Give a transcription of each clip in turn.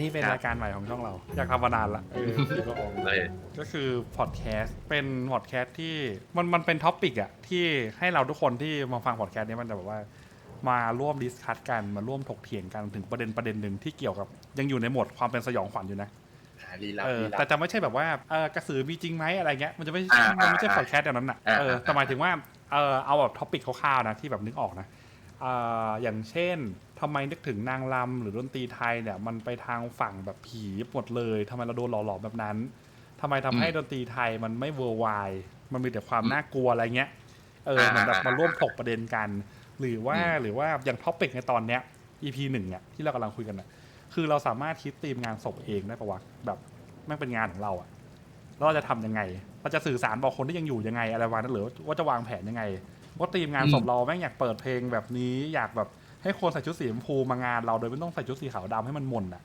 นี้เป็นครับ รายการใหม่ของช่องเรา อยากทำมานานละเออพี่ก็ออกเลยก็คือพอดแคสต์เป็นพอดแคสต์ที่มันมันเป็นท็อปิกอะที่ให้เราทุกคนที่มาฟังพอดแคสต์นี้มันจะแบบว่า มาร่วมดิสคัตกันมาร่วมถกเถียงกันถึงประเด็นประเด็นหนึ่งที่เกี่ยวกับ ยังอยู่ในโหมดความเป็นสยองขวัญอยู่นะหาลีลาเออลีลาแต่จะไม่ใช่แบบว่าเออกระสือมีจริงไหมอะไรเงี้ยมันจะไม่อ่ามันไม่ใช่อ่าพอดแคสต์อย่างนั้นอะอ่าเอออ่าแต่หมายถึงว่าเออเอาแบบท็อปิกคร่าวๆนะที่แบบนึกออกนะเอ่ออย่างเช่นทำไมนึกถึงนางรำหรือดนตรีไทยเนี่ยมันไปทางฝั่งแบบผีหมดเลยทำไมเราโดนหล่อหลอมแบบนั้นทำไมทำให้ดนตรีไทยมันไม่เวอร์ไวมันมีแต่ความน่ากลัวอะไรเงี้ยเออเหมือนแบบมาร่วมถกประเด็นกัน หรือว่าหรือว่าอย่างท็อปิกในตอนเนี้ย EP หนึ่งเนี่ยที่เรากำลังคุยกันน่ะคือเราสามารถคิดธีมงานศพเองได้ปะวะแบบแม่งเป็นงานของเราอะแล้วเราจะทำยังไง เราจะสื่อสารบอกคนที่ยังอยู่ยังไงอะไรวะนั้นหรือว่าจะวางแผนยังไง ว่าธีมงานศพเราแม่งอยากเปิดเพลงแบบนี้อยากแบบให้คนใส่ชุดสีชมพูมางานเราโดยไม่ต้องใส่ชุดสีขาวดำให้มันหมนอะ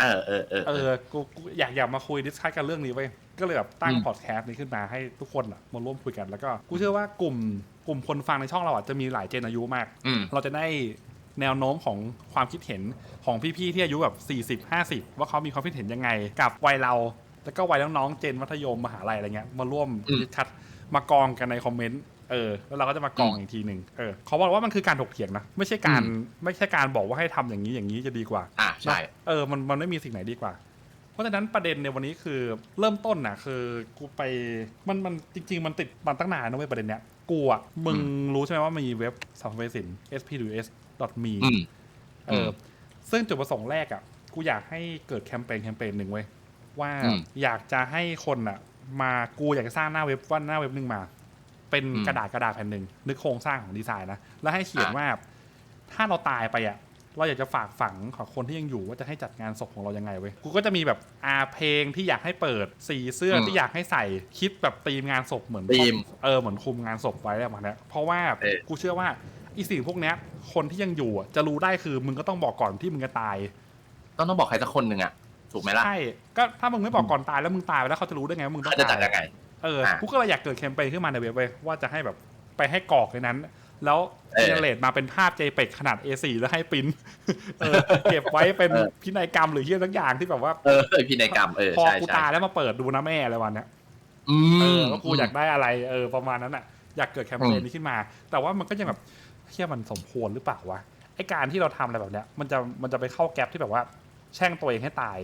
เออเออเออเออกูกูอยากอยากมาคุยดิสคัสกันเรื่องนี้ไว้ยก็เลยแบบตั้งอืมพอดแคสต์นี้ขึ้นมาให้ทุกคนอะมาร่วมคุยกันแล้วก็กูเชื่อว่ากลุ่มกลุ่มคนฟังในช่องเราอะจะมีหลายเจนอายุมากอืมเราจะได้แนวโน้มของความคิดเห็นของพี่ๆที่อายุแบบ40 50 ว่าเขามีความคิดเห็นยังไง กับวัยเรา แล้วก็วัยน้องๆเจนมัธยมมหาลัยอะไรเงี้ยมาร่วมอืมดิสคัดมากองกันในคอมเมนต์ เออแล้วเราก็จะมากองอืมอีกทีหนึ่งเออเขาบอกว่ามันคือการถกเถียงนะไม่ใช่การอืมไม่ใช่การบอกว่าให้ทำอย่างนี้อย่างนี้จะดีกว่าอะใช่เออมันมันไม่มีสิ่งไหนดีกว่า เพราะฉะนั้นประเด็นในวันนี้คือเริ่มต้นน่ะคือกูไปมันมันจริง ๆ มันติดมันตั้งนานนะเว้ยประเด็นเนี้ยกูอะมึงรู้ใช่ไหมว่ามีเว็บสัมภเวสิน spws.me อืมเอออซึ่งจุดประสงค์แรกอะกูอยากให้เกิดแคมเปญแคมเปญหนึ่งเว้ยว่าอืมอยากจะให้คนอะ มากูอยากจะสร้างหน้าเว็บว่าหน้าเว็บหนึ่งมา เป็นอืมกระดาษกระดาษแผ่นหนึ่งนึกโครงสร้างของดีไซน์นะ แล้วให้เขียนอะว่า ถ้าเราตายไปอะ เราอยากจะฝากฝังของคนที่ยังอยู่ว่าจะให้จัดงานศพของเรายังไงเว้ย กูก็จะมีแบบอาเพลงที่อยากให้เปิด สีเสื้อที่อยากให้ใส่คิดแบบธีมงานศพเหมือนธีมเออเหมือนคุมงานศพไว้ประมาณเนี้ยเพราะว่าเออกูเชื่อว่าอีสิ่งพวกเนี้ยคนที่ยังอยู่อะจะรู้ได้คือมึงก็ต้องบอกก่อนที่มึงจะตาย ต้องต้องบอกใครสักคนหนึ่งอะถูกไหมล่ะใช่ก็ถ้ามึงไม่บอกก่อนตายแล้วมึงตายไปแล้วเขาจะรู้ได้ไงว่ามึงต้องเขาจะจัดตายยังไง เอออะกูก็เลยอยากเกิดแคมเปญขึ้นมาในเว็บเว้ยว่าจะให้แบบไปให้กรอกในนั้น แล้วเออเจเนเรตมาเป็นภาพ JPEG ขนาด A4 แล้วให้ปริ้นเออเก็บไว้เป็นเออพินัยกรรมหรือเฮียสักอย่างที่แบบว่าเออพินัยกรรมเออพอใช่กูใช่ตายแล้วมาเปิดดูนะแม่อะไรวันเนี้ยอืเอมอว่ากูอยากได้อะไรเออประมาณนั้นอะอยากเกิดแคมเปญอืมนี้ขึ้นมา แต่ว่ามันก็ยังแบบเฮียมันสมควรหรือเปล่าวะไอการที่เราทำอะไรแบบเนี้ยมันจะมันจะไปเข้าแก๊ปที่แบบว่า แช่งตัวเองให้ตาย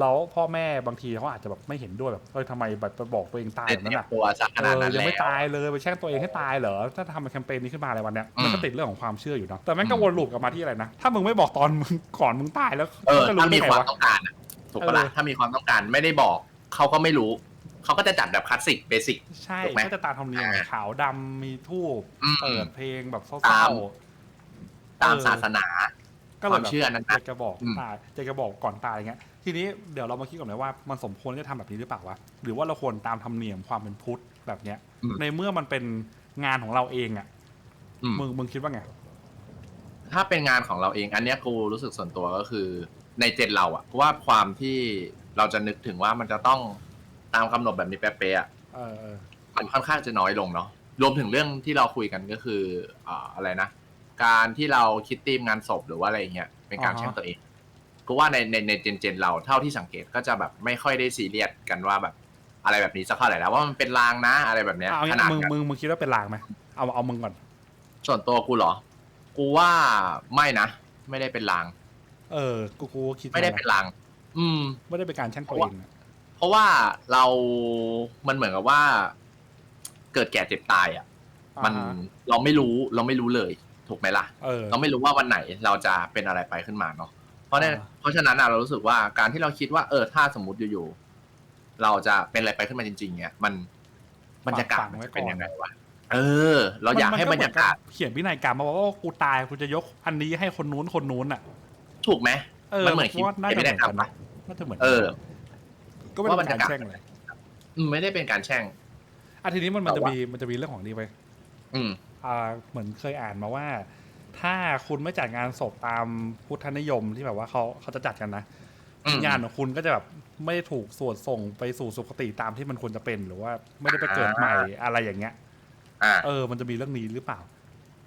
แล้วพ่อแม่บางทีเขาอาจจะแบบไม่เห็นด้วยแบบเออทำไมแบบไปบอกตัวเองตายเด็แบบนั้นดอะตัวซะขนาดเอนั้อนยังแล้วไม่ตายเลยไปแช่งตัวเองให้ตายเหรอถ้าทำแคมเปญนี้ขึ้นมาอะไรวันเนี้ยอืมมันก็ติดเรื่องของความเชื่ออยู่เนาะแต่แม่งก็อืมวนลูปกลับมาที่อะไรนะถ้ามึงไม่บอกตอนมึงก่อนมึงตายแล้วเออจะถ้ารู้มีได้ไงความวะต้องการอะถูกปะล่ะเออถ้ามีความต้องการไม่ได้บอกเขาก็ไม่รู้เขาก็จะจัดแบบคลาสสิกเบสิกใช่ถูกไหมก็จะตามธรรมเนียมอ่าขาวดำมีทูบอืมเปิดเพลงแบบเศตาร้ามตามเออศาสนาๆก็เลยความแบบเชื่อนั้นนะจะกระบอกอืมตายจะกระบอกก่อนตายอย่างเงี้ย ทีนี้เดี๋ยวเรามาคิดก่อนนะว่ามันสมควรที่จะทำแบบนี้หรือเปล่าวะหรือว่าเราควรตามธรรมเนียมความเป็นพุทธแบบเนี้ยอืมในเมื่อมันเป็นงานของเราเองอะอืมมึงมึงคิดว่าไงถ้าเป็นงานของเราเอง อันเนี้ยกูรู้สึกส่วนตัวก็คือในเจนเราอะว่าความที่เราจะนึกถึงว่ามันจะต้องตามกำหนดแบบนี้เป๊ะๆอะเออเออมันค่อนข้างจะน้อยลงเนาะรวมถึงเรื่องที่เราคุยกันก็คืออ่าอะไรนะ การที่เราคิดธีมงานศพหรือว่าอะไรอย่างเงี้ยเป็นการอ่าฮะแช่งตัวเอง กูว่าในในในเจนเจนเราเท่าที่สังเกตก็จะแบบไม่ค่อยได้ซีเรียสกันว่าแบบอะไรแบบนี้สักเท่าไหร่แล้วว่ามันเป็นลางนะอะไรแบบเนี้ยเอาขงี้นาดมึงนั้นมึงมึงคิดว่าเป็นลางไหมเอาเอามึงก่อน ส่วนตัวกูเหรอ กูว่าไม่นะ ไม่ได้เป็นลาง เออ กูกูคิดไม่ได้ว่าเป็นลาง อืม ไม่ได้เป็นการแช่งตัวเองอะเพราะว่าเรา มันเหมือนกับว่า เกิดแก่เจ็บตายอะ มันอ่าฮะเราไม่รู้เราไม่รู้เลย ถูกไหมล่ะเออเราไม่รู้ว่าวันไหนเราจะเป็นอะไรไปขึ้นมาเนาะเพ ราะเนี่ยอ่าเพราะฉะนั้นอะเรารู้สึกว่าการที่เราคิดว่าเออถ้าสมมติอยู่ๆเราจะเป็นอะไรไปขึ้นมาจริง ๆ เนี่ย มันบรรยากาศมันจะเป็นยังไงวะเออ เราอยากให้บรรยากาศมันเขียนพินัยกรรมมาว่าว่ากูตายกูจะยกอันนี้ให้คนนู้นคนนู้นอะ ถูกไหมเออมันเหมือนกูว่าน่าจะไม่เหได้มือนกันทำนะน่าจะเหมือนเออ ก็ไม่ได้เป็นการว่าบรรยากาศแช่งเลยอืมไม่ได้เป็นการแช่งอะทีนี้มันมันแต่จะว่ามีมันจะมีเรื่องของนี้ไปอืมอ่าเหมือนเคยอ่านมาว่า ถ้าคุณไม่จัดงานศพตามพุทธนิยมที่แบบว่าเขาเขาจะจัดกันนะอืมงานของคุณก็จะแบบไม่ได้ถูกสวดส่งไปสู่สุคติตามที่มันควรจะเป็นหรือว่าไม่ได้ไปเกิดใหม่อะไรอย่างเงี้ยอ่าเออ มันจะมีเรื่องนี้หรือเปล่า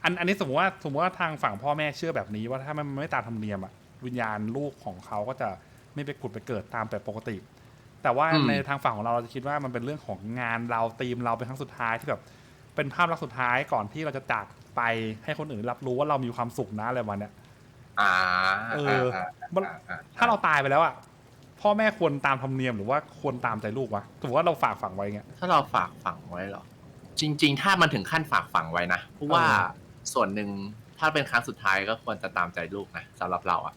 อันอันนี้สมมติว่าสมมติว่าทางฝั่งพ่อแม่เชื่อแบบนี้ว่าถ้ามันไม่ตามธรรมเนียมอะวิญญาณลูกของเขาก็จะไม่ไปกุดไปเกิดตามแบบปกติ แต่ว่าอืมในทางฝั่งของเราเราจะคิดว่ามันเป็นเรื่องของงานเราตีมเราเป็นครั้งสุดท้ายที่แบบเป็นภาพลักษณ์สุดท้ายก่อนที่เราจะจาก ไปให้คนอื่นรับรู้ว่าเรามีความสุขนะอะไรประมาณเนี้ย อ่าเอออ่ามันอ่าอ่าถ้าเราตายไปแล้วอะพ่อแม่ควรตามธรรมเนียมหรือว่าควรตามใจลูกวะถือว่าเราฝากฝังไว้เงี้ย ถ้าเราฝากฝังไว้เหรอ จริง ๆ ถ้ามันถึงขั้นฝากฝังไว้นะเพราะว่าเออ ส่วนหนึ่งถ้าเป็นครั้งสุดท้ายก็ควรจะตามใจลูกนะสำหรับเราอะ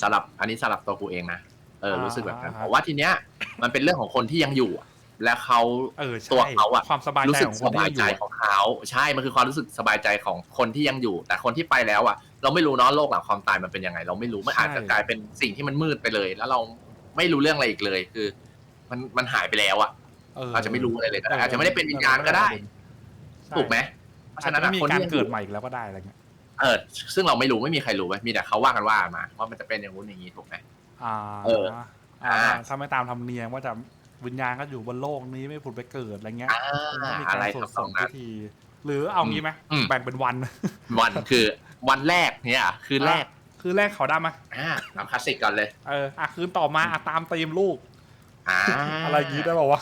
สำหรับอันนี้สำหรับตัวกูเองนะเออรู้สึกแบบนั้นเพราะว่าทีเนี้ยมันเป็นเรื่องของคนที่ยังอยู่อะ และเขาเออใช่ตัวเขาอะความสบายรู้ใจสึกของคสนที่บายยังอใจยู่ ของเขาใช่มันคือความรู้สึกสบายใจของคนที่ยังอยู่ แต่คนที่ไปแล้วอะเราไม่รู้เนาะโลกหลังความตายมันเป็นยังไง เราไม่รู้มันอาจจะกลายเป็นสิ่งที่มันมืดไปเลย แล้วเราไม่รู้เรื่องอะไรอีกเลยคือ มันมันหายไปแล้วอะเออเราจะไม่รู้อะไรเลยก็ได้อาจจะไม่ได้เป็นวิญญาณก็ได้ใช่ถูกไหมเพราะอาจฉะนั้จะนไม่อะมีคนการที่ยังอเกิดยู่ ใหม่อีกแล้วก็ได้อะไรเงี้ยเออซึ่งเราไม่รู้ไม่มีใครรู้ไหมมีแต่เขาว่ากันว่ามา ว่ามันจะเป็นอย่างนู้นอย่างนี้ถูกไหม อ่าเอออ่าอ่าถ้าไม่ตามธรรมเนียมว่าจะ วิญญาณก็อยู่บนโลกนี้ไม่ผุดไปเกิดอะไรเงี้ยอ่ามันก็มีอะการไรสวดทำนส่องงนั้พิน ธี หรือเอางี้ไหมอืม แบ่งเป็นวัน วันคือวันแรกเนี่ยคือแรกคือแรกเขาดำไหมอ่าตามคลาสสิกก่อนเลยเอออะคืนต่อมาอะตามตีมลูก อ่า อะไรอย่างงี้ได้ป่าวะ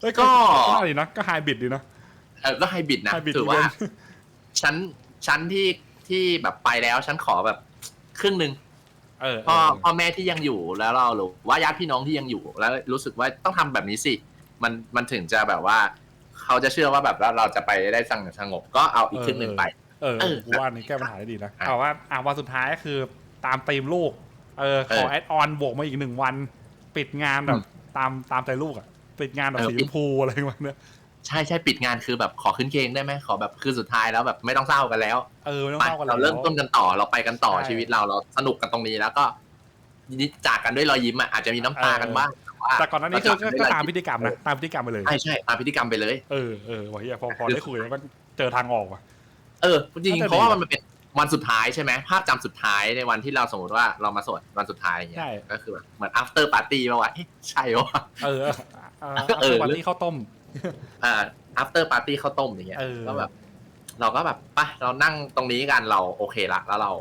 เอ้ยก็ ก็ดีนะก็ไฮบริดดีนะ เออก็ไฮบริดนะไฮบริดถือว่าชั้นชั้นที่ที่แบบไปแล้ว ฉันขอแบบครึ่งหนึ่ง เออพ่อเออพ่อแม่ที่ยังอยู่แล้วเราหรือว่าญาติพี่น้องที่ยังอยู่แล้วรู้สึกว่าต้องทำแบบนี้สิ มันมันถึงจะแบบว่า เขาจะเชื่อว่าแบบว่าเราจะไปได้สงบสงบก็เอาอีกครึ่งหนึ่งไปเออเออกูว่าอันนี้แก้ปัญหาได้ดีนะอะเอาว่าอะวันสุดท้ายก็คือตามตีมลูก เออขอเออแอดออนบวกมาอีกหนึ่งวัน ปิดงานแบอืบมตามตามใจลูกอะปิดงานแบบเออสีปิชดมพูอะไรประมาณเนี้ย ใช่ใช่ปิดงานคือแบบขอขึ้นเคงได้ไหมขอแบบคืนสุดท้ายแล้วแบบไม่ต้องเศร้ากันแล้วเออไม่ต้องไปเล่ากันเราเริ่มต้นกันต่อเราไปกันต่อใช่ชีวิตเราเราสนุกกันตรงนี้แล้วก็จากกันด้วยรอยยิ้มอะอาจจะมีน้ำตากันบ้างแต่ว่าแต่ก่อนหน้านี้เรคือจากก็นด้วยรอยก็ตามยิ้พิธีกรรมนะตามพิธีกรรมไปเลยใช่ใช่ตามพิธีกรรมไปเลยเออเออวะเฮียพอพอได้คุยแล้วมันเจอทางออกว่ะเออจริงน่าจะๆเพราะว่าดีมันเป็นวันสุดท้ายใช่ไหมภาพจำสุดท้ายในวันที่เราสมมติว่าเรามาสวดวันสุดท้ายอย่างเงี้ใช่ยก็คือแบบเหมือน after party ป่าวะเอ๊ะใช่ป่ะเออเออเออเออวันที่ข้าวต้ม อ่า after party ข้าวต้มอย่างเงี้ยเออ ก็แบบ เราก็แบบไปะเรานั่งตรงนี้กันเราโอเคละแล้วเรา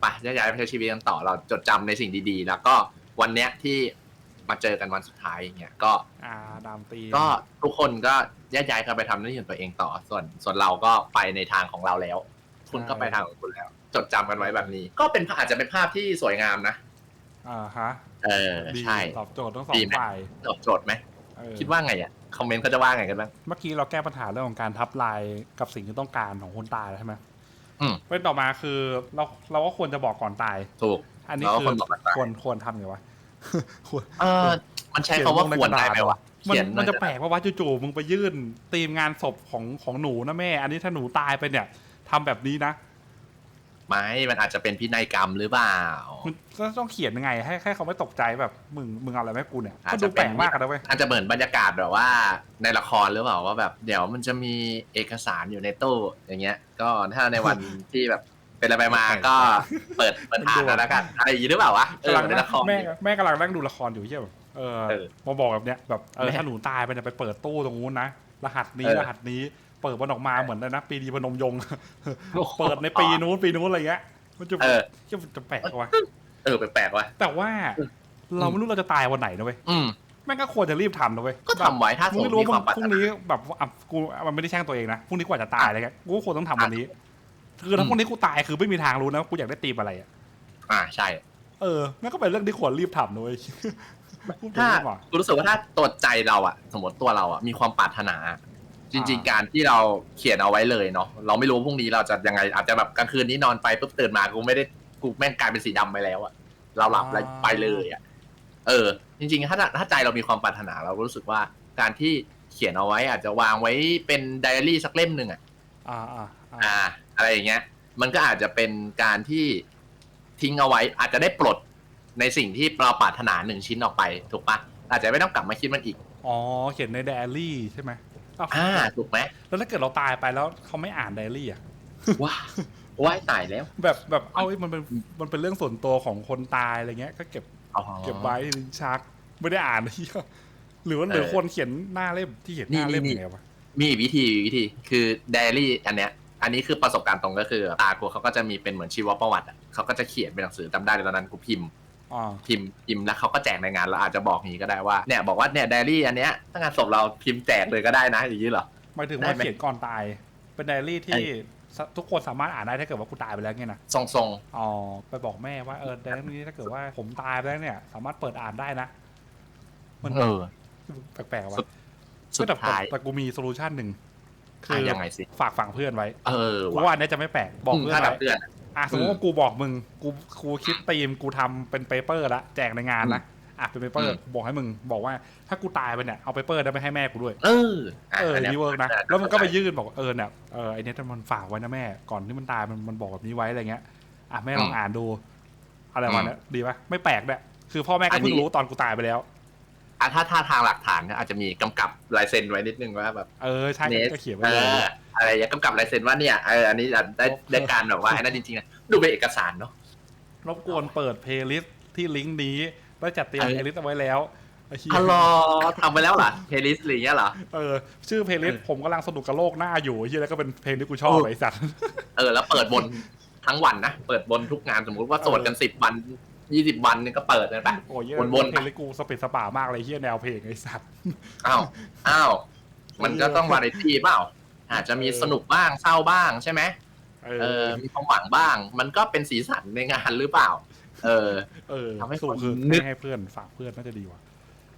ไปย้ายๆไปใช้ชีวิตกันต่อเราจดจำในสิ่งดีๆ แล้วก็วันเนี้ยที่มาเจอกันวันสุดท้ายอย่างเงี้ยก็ อ่าตามตีมก็ทุกคนก็แยกย้ายกันไปทำหน้าที่ของตัวเองต่อ ส่วนส่วนเราก็ไปในทางของเราแล้ว คุณก็ไปทางของคุณแล้ว จดจำกันไว้แบบนี้ ก็เป็นอาจจะเป็นภาพที่สวยงามนะอ่าฮะเออดีใช่ ตอบโจทย์ทั้งสอดีงไหม ฝ่ายตอบโจทย์ไหมเออคิดว่าไงอะ คอมเมนต์เขาจะว่าไงกันบ้าง เมื่อกี้เราแก้ปัญหาเรื่องของการทับลายกับสิ่งที่ต้องการของคนตายแล้วใช่ไหมอืม เป็นต่อมาคือเราเราก็ควรจะบอกก่อนตาย ถูก อันนี้เราก็คือควรบอกก่อนตาย ควรควรทำไงวะ ควร เออมันใช้คำว่าควรได้ไหมวะมันเขียนมันจะใกรแปลกว่าว่าจู่ๆมึงไปยื่นตีมงานศพของของหนูนะแม่ อันนี้ถ้าหนูตายไปเนี่ยทำแบบนี้นะ ไม่มันอาจจะเป็นพินัยกรรมหรือเปล่ามึงก็ต้องเขียนยังไง ให้ให้เขาไม่ตกใจแบบมึงมึงเอาอะไรแม่กูเนี่ยอาก็จดูจะแปเป็ลนกมากกันนะเว้ยอาจจะเหมือนบรรยากาศแบบว่าในละครหรือเปล่าว่าแบบเดี๋ยวมันจะมีเอกสารอยู่ในตู้อย่างเงี้ย ก็ถ้าในวันที่แบบเป็นอะไรไปมาก็เปิดเปิดผ่านแล้วแล้วกันอะไรอย่างงี้หรือเปล่าวะเออกำลังในนั่งละครแม่แม่กำลังนั่งดูละครอยู่เชี่ยแบบเออเออมาบอกแบบเนี้ยแบบเออแม่ถ้าหนูตายไปเนี่ยไปเปิดตู้ตรงนู้นนะรหัสนี้เออรหัสนี้ เปิดมันออกมาเหมือนเลยนะปีดีพนมยงค์ เปิดในปีนู้นปีนู้นอะไรเงี้ยมันจะเออ จะจะแปลกวะเออแปลกๆว่ะ แต่ว่าอืมเราไม่รู้เราจะตายวันไหนนะเว้ยอืม แม่งก็ควรจะรีบทำนะเว้ยก็ทำไว้ถ้าสมึมงมไม่ติรู้มีว่าความมึงปรารพถรุ่งนา นี้แบบอะกูมันไม่ได้แช่งตัวเองนะพรุ่งนี้กว่าจะตายอะไรเงี้ยกูก็ควรต้องทำวันนี้คือถ้าอืม พรุ่งนี้กูตายคือไม่มีทางรู้นะว่ากูอยากได้ตีมอะไรอะอ่าใช่ เออนั่นก็เป็นเรื่องที่ควรรีบทำนะเว้ยพูดถึงถ้าดีกว่ากูรู้สึกว่าถ้าตัวใจเราอะสมมติตัวเราอะมีความปรารถนา จริงอ่าๆการที่เราเขียนเอาไว้เลยเนาะเราไม่รู้ว่าพรุ่งนี้เราจะยังไง อาจจะแบบกลางคืนนี้นอนไปปุ๊บตื่นมากูไม่ได้กูแม่งกลายเป็นสีดำไปแล้วอะเราหลับแล้วไปเลยอะเออ จริง ๆ ถ้าถ้าใจเรามีความปรารถนาเราก็รู้สึกว่าการที่เขียนเอาไว้อาจจะวางไว้เป็นไดอารี่สักเล่มหนึ่งอะอ่าอ่าอ่าอ่า อะไรอย่างเงี้ย มันก็อาจจะเป็นการที่ทิ้งเอาไว้ อาจจะได้ปลดในสิ่งที่เราปรารถนาหนึ่งชิ้นออกไป ถูกปะอาจจะไม่ต้องกลับมาคิดมันอีก อ๋อ เขียนในไดอารี่ใช่ไหม อ้าวอ่าถูกไหมแล้วถ้าเกิดเราตายไปแล้วเขาไม่อ่านไดอารี่อะว้าว้ายตายแล้ว แบบแบบเอาไอ้มันเป็นมันเป็นเรื่องส่วนตัวของคนตายอะไรเงี้ย ก็เก็บอ๋อ เก็บไว้ในลิ้นชักไม่ได้อ่านเหี้ยหรือว่าหรือเออคนเขียนหน้าเล่มที่เขียนหน้านี่เล่มนี่ ยังไงวะมีอีกวิธีมีวิธีคือไดอารี่อันเนี้ย อันนี้คือประสบการณ์ตรงก็คือตากูเขาก็จะมีเป็นเหมือนชีวประวัติอะเขาก็จะเขียนเป็นหนังสือจำได้เลยตอนนั้นกูพิมพ์ อ่า พิมพ์พิมพ์แล้วเขาก็แจกในงานเราอาจจะบอกอย่างนี้ก็ได้ว่าเนี่ยบอกว่าเนี่ยไดอารี่อันเนี้ยถ้างานศพเราพิมพ์แจกเลยก็ได้นะอย่างนี้เหรอ หมายถึงได้ว่าไหมเขียนก่อนตาย เป็นไดอารี่ที่สทุกคนสามารถอ่านได้ถ้าเกิดว่ากูตายไปแล้วไงนะ ทรง อ๋อ ไปบอกแม่ว่าเออไดอารี่นี้ถ้าเกิดว่าผมตายไปแล้วเนี่ย สามารถเปิดอ่านได้นะ มันๆเออ แปลกๆว่ะสุดสุดแต่ท้าย แต่กูมีโซลูชันหนึ่ง คือะอยังไงสิ ฝากฝังเพื่อนไว้เออกูว่ะว่าอันเนี้ยจะไม่แปลกบอกอืมเพื่อนถ้ากับไว้เพื่อนอะ สมมติว่ากูบอกมึง กูกูคิดธีมกูทำเป็นเปเปอร์ละแจกในงานนะอะเป็นเปเปอร์อืมบอกให้มึงบอกว่าถ้ากูตายไปเนี่ยเอาเปเปอร์ได้ไปให้แม่กูด้วย เอออะเอออันเนี้ยนี่เวิร์กนะอะแล้วมันก็ไปยื่นบอกว่าเออเนี่ยเออไอเนี้ยมันฝากไว้นะแม่ก่อนที่มันตายมันมันบอกแบบนี้ไว้อะไรเงี้ยอะแม่ลองอ่านดู อะไรประมาณเนี้ยดีปะไม่แปลกด้วยคือพ่อแม่ก็เพิ่งรู้ตอนกูตายไปแล้วอะถ้าถ้าทางหลักฐานเนี่ยอาจจะมีกำกับลายเซ็นไว้นิดนึงว่าแบบ เออใช่เนสก็เขียนไว้เอเลย ออะไรอย่างเงี้ยกำกับลายเซ็นว่าเนี่ยเอออันนี้อาจได้ได้การแบบว่าไอ้นั่นจริงๆนะดูเป็นเอกสารเนาะ รบกวนเปิดเพลย์ลิสต์ที่ลิงก์นี้แล้วจัดเตรียมเออเพลย์ลิสต์เอาไว้แล้วไอ้เหี้ยฮัลโหลทำไปแล้วเหรอเพลย์ลิสต์อะไรอย่างเงี้ยเหรอ เออชื่อเพลย์ลิสต์ผมกำลังสนุกกับโลกหน้าอยู่ไอ้เหี้ยแล้วก็เป็นเพลงที่กูชอบเออไอ้สัตว์ เออแล้วเปิดบนทั้งวันนะ เปิดบนทุกงานสมมุติว่าโสดกันสิบวันยี่สิบวันนี่ก็เปิดเลยปะโอ้ยเหี้ยวนๆ เพลงลิสต์กูสเปซสปามากเลยเหี้ยแนวเพลงไอ้สัตว์ อ้าวอ้าวมันก็ต้องวาไรตี้เปล่า อาจจะมีสนุกบ้างเศร้าบ้างใช่ไหมเอเอออ มีความหวังบ้าง มันก็เป็นสีสันในงานหรือเปล่า เออ เออทำให้สูคนคือนึกให้เพื่อนฝากเพื่อนน่าจะดีกว่า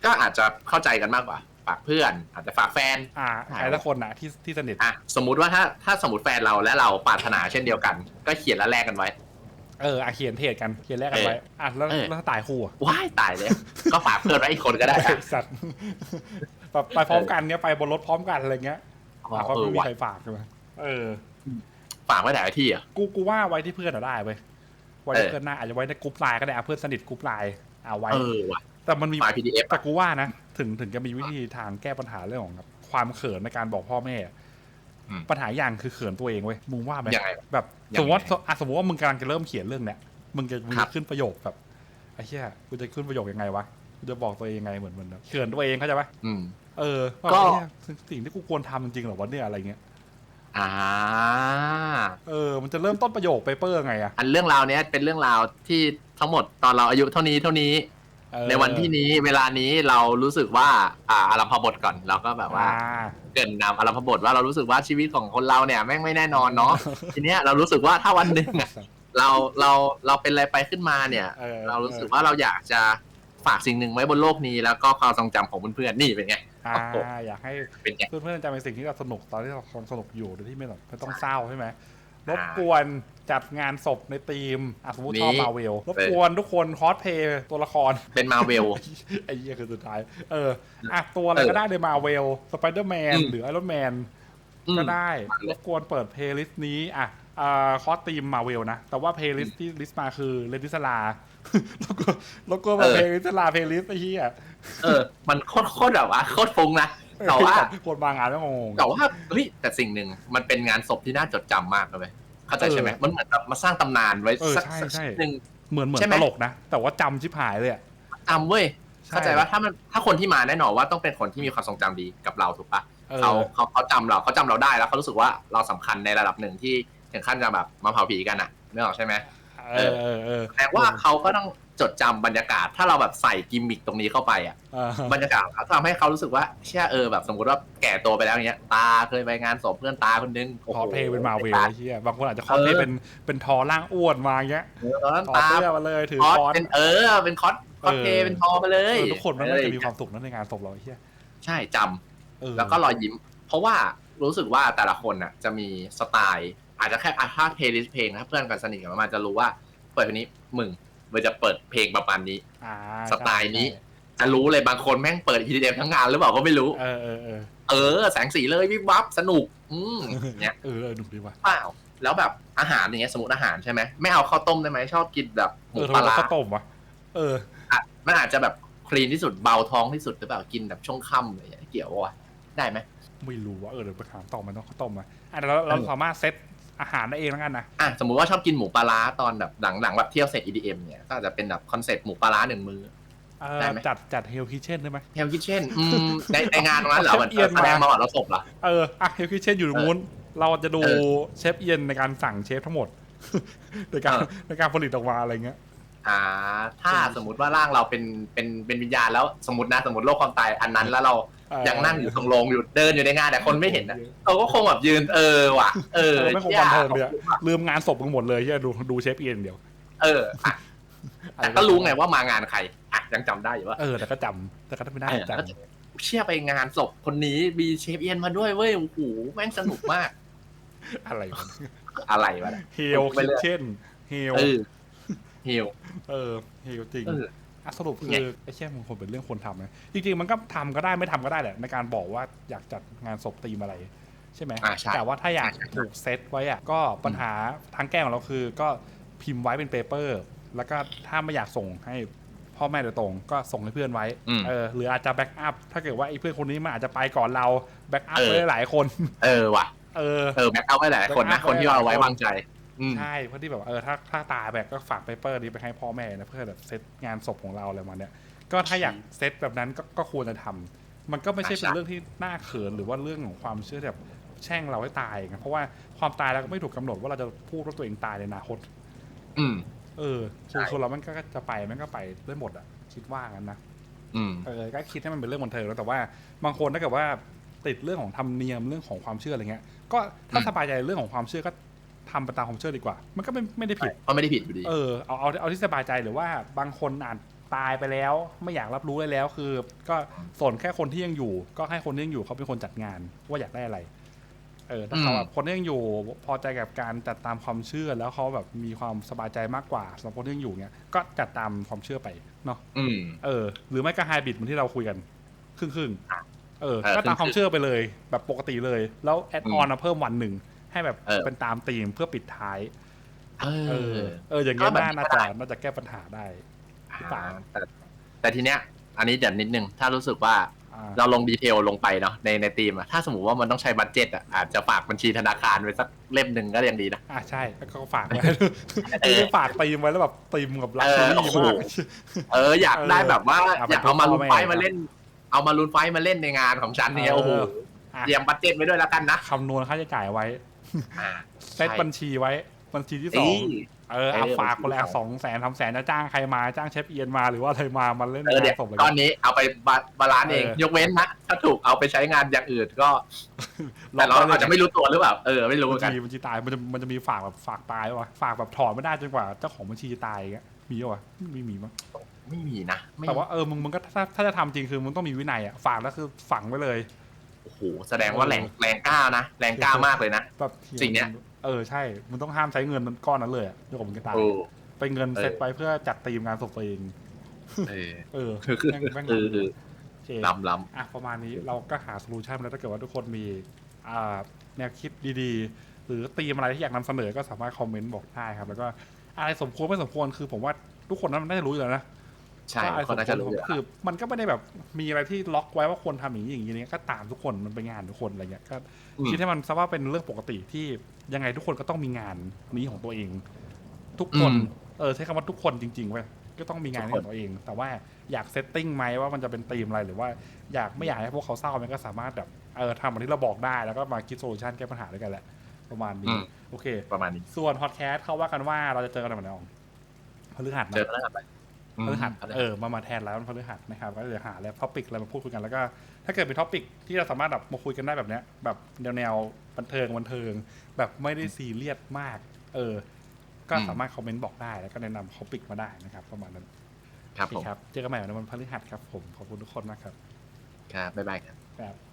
ก็อาจจะเข้าใจกันมากกว่า ฝากเพื่อน อาจจะฝากแฟน อ่าใครละคนนะที่ที่สนิทอะสมมุติว่าถ้าถ้าสมมติแฟนเราและเราปรารถนาเช่นเดียวกัน ก็เขียนและแลกกันไว้เอออะเขียนเทรดกันเขียนแรกกันไว้อะแล้วเออแล้วถ้าตายคู่อะว้ายตายเลยก็ฝากเพื่อนไว้อีกคนก็ได้ไอ้อะสัตว์แบบไปพร้อมกันเนี้ยไปบนรถพร้อมกันอะไรเงี้ยอ๋ออะ เพราะเอไม่อมีว่ะใครฝากใช่ไหมเออ ฝากไว้ไหนที่อะกูกูว่าไว้ที่เพื่อนอะได้เว้ยไว้ที่เออเพื่อนหน้าอาจจะไว้ในกรุ๊ปไลน์ก็ได้อะเพื่อนสนิทกรุ๊ปไลน์เอาไว้เออว่ะแต่มันมีไฟล์ PDF แต่อะกูว่านะถึงถึงจะมีวิธีทางแก้ปัญหาเรื่องของแบบความเขินในการบอกพ่อแม่อืมปัญหาอย่างคือเขินตัวเองเว้ยมึงว่าไหมยังไงแบบยังไงสมมติว่าอะสมมติว่ามึงกำลังจะเริ่มเขียนเรื่องเนี้ยมึงจะมึงครัจะบขึ้นประโยคแบบไอ้เหี้ยกูจะขึ้นประโยคยังไงวะกูจะบอกตัวเองยังไงเหมือนเหมือนแบบเขินตัวเองเข้าใจปะอืม เออว่าก็ไอ้เหี้ยสิ่งที่กูควรทำจริงๆเหรอวะเนี่ยอะไรเงี้ยอ่า เออมันจะเริ่มต้นประโยคเปเปอร์ไงอะอันเรื่องราวเนี้ยเป็นเรื่องราวที่ทั้งหมดตอนเราอายุเท่านี้เท่านี้ เออในวันที่นี้เวลานี้เรารู้สึกว่า อ่าอารัมพบทก่อนเราก็แบบว่า อ่าเกรินนำอารัมพบทว่าเรารู้สึกว่าชีวิตของคนเราเนี่ยแม่งไม่แน่นอนเนาะ ทีเนี้ยเรารู้สึกว่าถ้าวันหนึ่งอะเราเราเราเป็นอะไรไปขึ้นมาเนี่ย ออเรารู้สึกว่าเราอยากจะฝากสิ่งหนึ่งไว้บนโลกนี้แล้วก็ความทรงจำของเพื่อนๆนี่เป็นไง อ่าโอ้โหอยากให้เป็นไงเพื่อนๆจำเป็นสิ่งที่เราสนุกตอนที่เราสนุกอยู่โดยที่ไม่แบบไม่ต้องเศร้าใช่ไหมรอ่าบกวนจัดงานศพในทีมอะสมมติชอบนี่มาเวลรบกวนทุกคนคอสเพลย์ตัวละครเป็นมาเวลไอ้เหี้ยคือสุดท้าย เอออะตัวอะไรก็ได้ในมาเวลสไปเดอร์แมนอืมหรือไอรอนแมนอืมก็ได้มาเลยรบกวนเปิดเพลย์ลิสต์นี้อะอ่าคอสทีมมาเวลนะ แต่ว่าเพลย์ลิสต์ที่ลิสต์มาคือเลดิสลาแล้วก็แล้วก็มาเพลย์ลิสลาเพลย์ลิสต์ไอ้เหี้ยเออ มันโคตรโคตรแบบว่าโคตรฟุ้งนะแต่ว่าคนมางานแล้วงงแต่ว่าเฮ้ยแต่สิ่งหนึ่งมันเป็นงานศพที่น่าจดจำมากเลยเข้าใจใช่ไหมเออมันเหมือนแบบมาสร้างตำนานไว้เออสักใช่สักใช่ชิ้นหนึ่งเหมือนเหมือนใช่ไหมตลกนะ แต่ว่าจำชิบหายเลยอะจำเว้ยช่เข้าใจว่าถ้ามันถ้าคนที่มาแน่นอนว่าต้องเป็นคนที่มีความทรงจำดีกับเราถูกปะเออเขาเขาเขาจำเราเขาจำเราได้แล้วเขารู้สึกว่าเราสำคัญในระดับหนึ่งที่ ถึงขั้นจะแบบมาเผาผีกันอะนึกออกใช่ไหมเออเออเออแต่ว่าเขาก็ต้องจดจำบรรยากาศ ถ้าเราแบบใส่กิมมิคตรงนี้เข้าไปอะเออบรรยากาศเขาทำให้เขารู้สึกว่าเชื่อเออแบบสมมติว่าแก่ตัวไปแล้วอย่างเงี้ย ตาเคยไปงานศพเพื่อนตาคนนึงโอ้คโหอสเพลย์เป็นมาเวลตาไอ้เหี้ยบางคนอาจจะคอสเพลย์เออเป็นเป็นทอร่างอ้วนมาอย่างเงี้ยเออตอนนั้นต่อตาเสื้อมาเลยถือคอสคอสเป็นเออ เป็นคอสคอสเพลเอย์อเป็นทอมาเลเอยอทุกคนมันเอน่าอจะมีความสุขนะในงานศพเราไอ้เหี้ยใช่จำเออแล้วก็รอยยิ้ม เพราะว่ารู้สึกว่าแต่ละคนน่ะ จะมีสไตล์ อาจจะแค่อะถ้าเพลย์ลิสต์เพลงถ้าเพื่อนกันสนิทกันมันจะรู้ว่า เปิดเพลงนี้มึงมันจะเปิดเพลงประมาณนี้ อ่าสไตล์นี้ จะรู้เลยบางคนแม่งเปิด EDM ทั้งงานหรือเปล่าก็ไม่รู้ เออเออเออเออ แสงสีเลยวิบวับสนุก อืมเนี้ยเออเออหนุกดีว่ะเปล่าแล้วแบบอาหารอย่างเงี้ยสมมติอาหารใช่ไหมไม่เอาข้าวต้มได้ไหมชอบกินแบบหเอมูอทำปไมลาเราร้าข้าวต้มวะเออ อะมันอาจจะแบบคลีนที่สุดเบาท้องที่สุดหรือเปล่ากินแบบช่วงค่ำอะไรอย่างเงี้ยเกี่ยววะได้ไหม ไม่รู้ว่าเออเดี๋ยวไปถามต่อมันต้องข้าวต้มมาอะแต่เราเราเออ สามารถเซต อาหารได้เองแล้วกันนะอะสมมุติว่าชอบกินหมูปลาร้าตอนแบบหลังหลังแบบเที่ยวเสร็จ EDM เนี่ยก็อาจจะเป็นแบบคอนเซ็ปต์หมูปลาร้าหนึ่งมือ เออได้ไหม จัดจัดเฮลคิเช่นได้ไหมเฮลคิเช่นอืมในในงานตรงนั้นเหรอเหมือนเชฟเอียนแสดงมามาก่อนเราศพเหรอ เอออะเฮลคิเช่นอยู่ตรงนู้นเราจะดูเออเชฟเอียนในการสั่งเชฟทั้งหมด ในการเออ ในการผลิตออกมาอะไรเงี้ย อ่า ถ้าสมมติว่าร่างเราเป็นเป็นเป็นวิญญาณแล้วสมมตินะสมมติโลกความตายอันนั้นแล้วเราเออ ยังนั่งอยู่ตรงโรงอยู่เดินอยู่ในงานแต่คนไม่เห็นนะเราก็คงแบบยืนเออว่ะ เออเออไม่คงบันเทิงเลยอะลืมงานศพกันหมดเลยที่ดูดูเชฟเอียนอย่างเดียว เอออะแต่ก็รู้ไงว่ามางานใครอะยังจำได้อยู่ว่าเออแต่ก็จำแต่ก็ไม่ได้เออจแล้วก็เชื่อไปงานศพคนนี้มีเชฟเอียนมาด้วยเว้ยโอ้โหแม่งสนุกมากำอะไรวะอะไรวะเนี่ยเฮลไปคิเลยเช่นเฮลเออฮิวเออเฮลจริงเอออะสรุปไงคือไอ้แค่มันควรเป็นเรื่องคนทำนะจริงๆมันก็ทำก็ได้ไม่ทำก็ได้แหละในการบอกว่าอยากจัดงานศพตีมอะไร ใช่ไหมอ่าใช่แต่ว่าถ้าอยากใช่ใช่ถูกเซตไว้อะก็ปัญหาทางแก้ของเราคือก็พิมพ์ไว้เป็นเปเปอร์ แล้วก็ถ้าไม่อยากส่งให้พ่อแม่โดยตรง ก็ส่งให้เพื่อนไว้อืม เออหรืออาจจะแบ็กอัพถ้าเกิดว่าไอ้เพื่อนคนนี้มันอาจจะไปก่อนเราแบ็กอัพเออไว้หลายคน เออว่ะ เออ เออแบ็คเอาท์ไว้หลายคนนะ back up คนที่เราไว้หลายคนไว้วางใจอืม ใช่เพื่อที่แบบว่าเออถ้าถ้าตายแบบก็ฝากเปเปอร์นี้ไปให้พ่อแม่นะเพื่อแบบเซตงานศพของเราอะไรประมาณเนี้ยก็ถ้าอยากเซตแบบนั้นก็ก็ควรจะทำมันก็ไม่ใช่เป็นใช่เรื่องที่น่าเขินหรือว่าเรื่องของความเชื่อแบบแช่งเราให้ตายนะเพราะว่าความตายเราก็ไม่ถูกกำหนดว่าเราจะพูดว่าตัวเองตายในอนาคต อืม เออใช่ส่วนคนเรามันก็จะไปมันก็ไปได้หมดอะ คิดว่างั้นนะอืมเออก็คิดให้มันเป็นเรื่องบันเทิงแล้วแต่ว่าบางคนถ้าเกิดว่าติดเรื่องของธรรมเนียมเรื่องของความเชื่ออะไรเงี้ย ก็ถ้าอืมสบายใจเรื่องของความเชื่อก็ ทำไปตามความเชื่อดีกว่า มันก็ไม่ไม่ได้ผิดเพราะไม่ได้ผิดอยู่ดี เออเอาเอาเอาที่สบายใจหรือว่าบางคนอ่านตายไปแล้ว ไม่อยากรับรู้เลยแล้ว คือ ก็สนแค่คนที่ยังอยู่ ก็ให้คนที่ยังอยู่เขาเป็นคนจัดงาน ว่าอยากได้อะไร เออถ้าเขาอืมแบบคนที่ยังอยู่พอใจกับการจัดตามความเชื่อ แล้วเขาแบบมีความสบายใจมากกว่าสำหรับคนที่ยังอยู่เนี้ยก็จัดตามความเชื่อไปเนาะอืมเออ หรือไม่ก็ไฮบริดเหมือนที่เราคุยกัน ครึ่งครึ่งๆอะเออเออ ก็ตามครึ่งๆความเชื่อไปเลย แบบปกติเลย แล้วแอดอือมอนเพิ่มวันหนึ่ง ให้แบบเออเป็นตามธีมเพื่อปิดท้าย เอเอออเออ อย่างเงี้ยก็แบบน่านี้น่าก็จะได้น่าจะแก้ปัญหาได้หรือเปล่าแต่แต่ทีเนี้ย อันนี้เดี๋ยวนิดนึง ถ้ารู้สึกว่าอ่าเราลงดีเทลลงไปเนาะในในทีมอะถ้าสมมติว่ามันต้องใช้บัตเจ็ตอะอาจจะฝากบัญชีธนาคารไว้สักเล่มหนึ่งก็ยังดีนะอ่าใช่แล้วก็ฝากไว้เออไม่ฝากตีมไว้แล้วแบบตีมกับลักเอชัอวรี่โอ้โหมากเอออยากได้แบบว่าเอาไปอยากเอามาลุนไฟพ่อแม่มาเล่น เอามาลุนไฟมาเล่นในงานของฉันเนี่ยโอ้โห อะเตรียมบัตเจ็ตไว้ด้วยแล้วกันนะคำนวณค่าใช้จ่ายไว้ อ่าเซตบัญชีไว้ บัญชีที่สองนี่ เออเอาเออฝากคนละบัญชีที่สสององแสนทำแสนจะจ้างใครมาจ้างเชฟเอียนมาหรือว่าอะไรมามาเล่นเออเดี๋ยงาวนศพอะไรตอนเงี้ยนี้เอาไปบาบาลานซ์เอง เออ ยกเว้นนะถ้าถูกเอาไปใช้งานอย่างอื่นก็ลอแต่งเราไปเลยอาจจะไม่รู้ตัวหรือเปล่าเออไม่รู้เหมืบัอญนกันชีบัญชีตายมันจะมันจะมีฝากแบบฝากตายวะฝากแบบถอนไม่ได้จนกว่าเจ้าของบัญชีจะตายอย่างเงี้ยมีปะวะไม่มีมั้งไม่มีนะไม่แต่ว่าเออมึงมึงก็ถ้าถ้าจะทำจริงคือมึงต้องมีวินัยอะฝากแล้วคือฝังไว้เลยโอ้โหแสดงว่าแรงแรงกล้านะแรงกล้ามากเลยนะ แบบสิ่งเนี้ย เออใช่มึงต้องห้ามใช้เงินก้อนนั้นเลยอะเดี๋ยวผมจะตายโอ้ไปเงินเออ เซตไปเพื่อจัดตีมงานศพตัวเอง เออเออคือคือแม่งแม่งคือคือโอเคล้ำล้อะประมาณนี้เราก็หาโซลูชันมาแล้วถ้าเกิดว่าทุกคนมีอ่าแนวคิดดีๆ หรือตีมอะไรที่อยากนำเสนอก็สามารถคอมเมนต์บอกได้ครับ แล้วก็อะไรสมควรไม่สมควรคือผมว่าทุกคนนั้นมันน่าจะรู้อยู่แล้วนะำ ใช่ว่าอะไรคนน่าจะรู้สมอควยู่รคือ มันก็ไม่ได้แบบมีอะไรที่ล็อกไว้ว่าควรทำอย่างนี้อย่างนี้เนี่ยก็ตามทุกคนมันเป็นงานทุกคนอะไรเงี้ยก็อืมคิดให้มันซะว่าเป็นเรื่องปกติที่ยังไงทุกคนก็ต้องมีงานนี้ของตัวเอง ทุกคนเออใช้คำว่าทุกคนจริงๆเว้ยก็ต้องมีงานนี้ของตัวเอง แต่ว่าอยากเซตติ้งไหมว่ามันจะเป็นธีมอะไรหรือว่าอยากไม่อยากให้พวกเขาเศร้ามันก็สามารถแบบเออทำเหมือนที่เราบอกได้แล้วก็มาคิดโซลูชันแก้ปัญหาด้วยกันแหละ ประมาณอืนี้มโอเค ประมาณนี้ ส่วนพอดแคสต์เขาว่ากันว่าเราจะเจอกันในวันไหนออกพฤหัสนะเจอกันแล้วกันไป พฤหัสอืมเออมามาแทนแล้ววันพฤหัสนะครับก็เดี๋ยวหาแล้วท็อปิกอะไรมาพูดคุยกันแล้วก็ถ้าเกิดเป็นท็อปิกที่เราสามารถแบบมาคุยกันได้แบบเนี้ยแบบแนวแนวๆบันเทิงบันเทิง แบบไม่ได้ซีเรียสมาก เออ ก็สามารถคอมเมนต์บอกได้แล้วก็แนะนำท็อปิกมาได้นะครับ ประมาณนั้นครับโอผมเคครับเจอกันใหม่ในวันพฤหัสครับผมขอบคุณทุกคนมากครับ ครับบ๊ายบายครับครับ